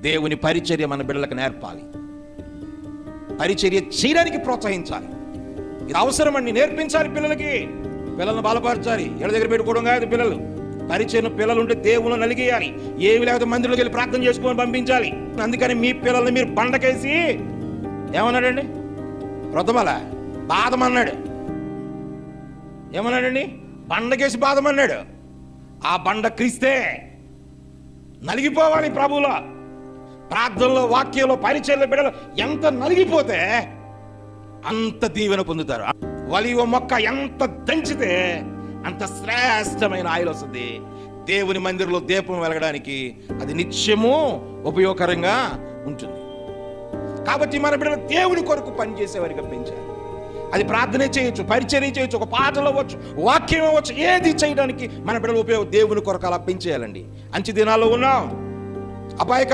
దేవుని పరిచర్య మన బిడ్డలకు నేర్పాలి. పరిచర్య చేయడానికి ప్రోత్సహించాలి. ఇది అవసరం అండి నేర్పించాలి పిల్లలకి. పిల్లల్ని బలపరచాలి. ఇళ్ళ దగ్గర పెట్టుకోవడం కాదు పిల్లలు. పరిచయం పిల్లలు ఉంటే దేవుళ్ళు నలిగేయాలి. ఏమి లేకపోతే మందిలోకి వెళ్ళి ప్రార్థన చేసుకొని పంపించాలి. అందుకని మీ పిల్లల్ని మీరు బండకేసి ఏమన్నాడండి? ప్రథమల బాధమన్నాడు. ఏమన్నాడండి? బండకేసి బాధమన్నాడు. ఆ బండ క్రీస్తే నలిగిపోవాలి ప్రభువులో. ప్రార్థనలో వాక్యంలో పరిచయంలో బిడ్డలు ఎంత నలిగిపోతే అంత దీవెన పొందుతారు. వలివ మొక్క ఎంత దంచితే అంత శ్రేష్టమైన ఆయిల్ వస్తుంది. దేవుని మందిరంలో దీపం వెలగడానికి అది నిత్యము ఉపయోగకరంగా ఉంటుంది. కాబట్టి మన బిడ్డలు దేవుని కొరకు పనిచేసేవారిగా పెంచారు అది ప్రార్థన చేయొచ్చు పరిచర్య చేయొచ్చు ఒక పాటలు అవ్వచ్చు వాక్యం అవ్వచ్చు ఏది చేయడానికి మన బిడ్డలు ఉపయోగం దేవుని కొరకు అలా పెంచేయాలండి. అంచె దినాల్లో ఉన్నాం. అపాయకర